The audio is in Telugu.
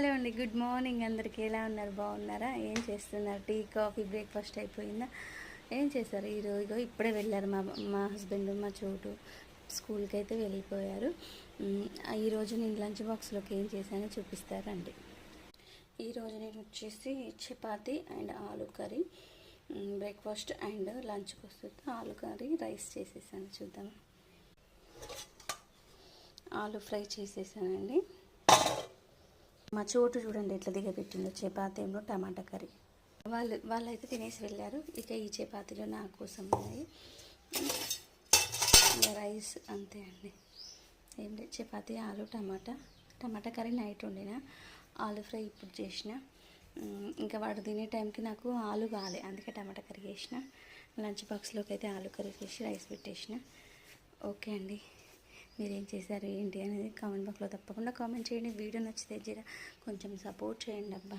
హలో అండి గుడ్ మార్నింగ్ అందరికీ. ఎలా ఉన్నారు? బాగున్నారా? ఏం చేస్తున్నారు? టీ కాఫీ బ్రేక్ఫాస్ట్ అయిపోయిందా? ఏం చేశారు? ఈరోజు ఇప్పుడే వెళ్ళారు మా మా హస్బెండ్ మా చోటు. స్కూల్కి అయితే వెళ్ళిపోయారు ఈరోజు నేను లంచ్ బాక్స్లోకి ఏం చేశానో చూపిస్తారండి. ఈరోజు నేను వచ్చేసి chapati and aloo curry breakfast and లంచ్కి వస్తుంది ఆలు కర్రీ రైస్ చేసేసాను. చూద్దాం. ఆలు ఫ్రై చేసేసానండి. మా చోటు చూడండి ఎట్లా దిగబెట్టిందో. చపాతీ ఏమో టమాటా కర్రీ. వాళ్ళు వాళ్ళైతే తినేసి వెళ్ళారు. ఇక ఈ చపాతీలు నా కోసం ఉన్నాయి. రైస్ అంతే అండి. ఏంటి చపాతీ ఆలు టమాటా. టమాటా కర్రీ నైట్ వండిన ఆలు ఫ్రై ఇప్పుడు చేసిన. ఇంకా వాడు తినే టైంకి నాకు ఆలు కాలే. అందుకే టమాటా కర్రీ చేసిన. లంచ్ బాక్స్లోకి అయితే ఆలు కర్రీ చేసి రైస్ పెట్టేసిన. ఓకే అండి. మీరేం చేశారు ఏంటి అనేది కామెంట్ బాక్స్లో తప్పకుండా కామెంట్ చేయండి. వీడియో నచ్చితే జర కొంచెం సపోర్ట్ చేయండి అబ్బా.